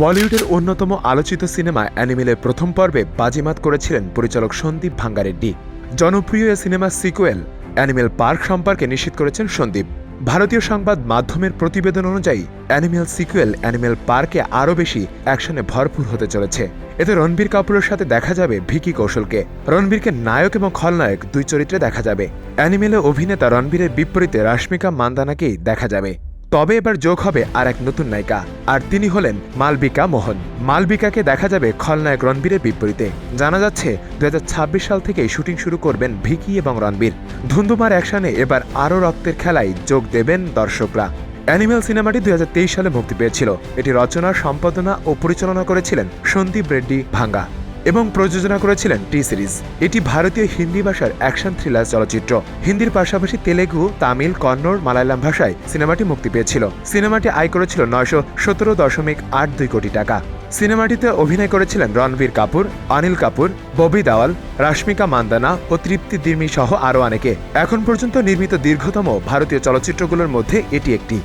বলিউডের অন্যতম আলোচিত সিনেমা অ্যানিমেলের প্রথম পর্বে বাজিমাত করেছিলেন পরিচালক সন্দীপ ভাঙ্গারেড্ডি জনপ্রিয় এ সিনেমার সিকুয়েল, অ্যানিমেল পার্ক সম্পর্কে নিশ্চিত করেছেন সন্দীপ। ভারতীয় সংবাদ মাধ্যমের প্রতিবেদন অনুযায়ী, অ্যানিমেল সিকুয়েল অ্যানিমেল পার্কে আরও বেশি অ্যাকশনে ভরপুর হতে চলেছে। এতে রণবীর কাপুরের সাথে দেখা যাবে ভিকি কৌশলকে। রণবীরকে নায়ক এবং খলনায়ক দুই চরিত্রে দেখা যাবে। অ্যানিমেলে অভিনেতা রণবীরের বিপরীতে রাশ্মিকা মান্দানাকেই দেখা যাবে। তবে এবার যোগ হবে আর এক নতুন নায়িকা, আর তিনি হলেন মালবিকা মোহন। মালবিকাকে দেখা যাবে খলনায়ক রণবীরের বিপরীতে। জানা যাচ্ছে, দুই হাজার ছাব্বিশ সাল থেকেই শুটিং শুরু করবেন ভিকি এবং রণবীর। ধুন্ধুমার অ্যাকশনে এবার আরও রক্তের খেলায় যোগ দেবেন দর্শকরা। অ্যানিমেল সিনেমাটি দুই হাজার তেইশ সালে মুক্তি পেয়েছিল। এটি রচনা, সম্পাদনা ও পরিচালনা করেছিলেন সন্দীপ রেড্ডি ভাঙ্গা। এবং প্রযোজনা করেছিলেন টি সিরিজ। এটি ভারতীয় হিন্দি ভাষার অ্যাকশন থ্রিলার চলচ্চিত্র। হিন্দির পাশাপাশি তেলেগু, তামিল, কন্নড়, মালায়ালাম ভাষায় সিনেমাটি মুক্তি পেয়েছিল। সিনেমাটি আয় করেছিল নয়শো সতেরো দশমিক আট দুই কোটি টাকা। সিনেমাটিতে অভিনয় করেছিলেন রণবীর কাপুর, অনিল কাপুর, ববি দাওয়াল, রাশ্মিকা মান্দানা ও তৃপ্তি দির্মি সহ আরও অনেকে। এখন পর্যন্ত নির্মিত দীর্ঘতম ভারতীয় চলচ্চিত্রগুলোর মধ্যে এটি একটি।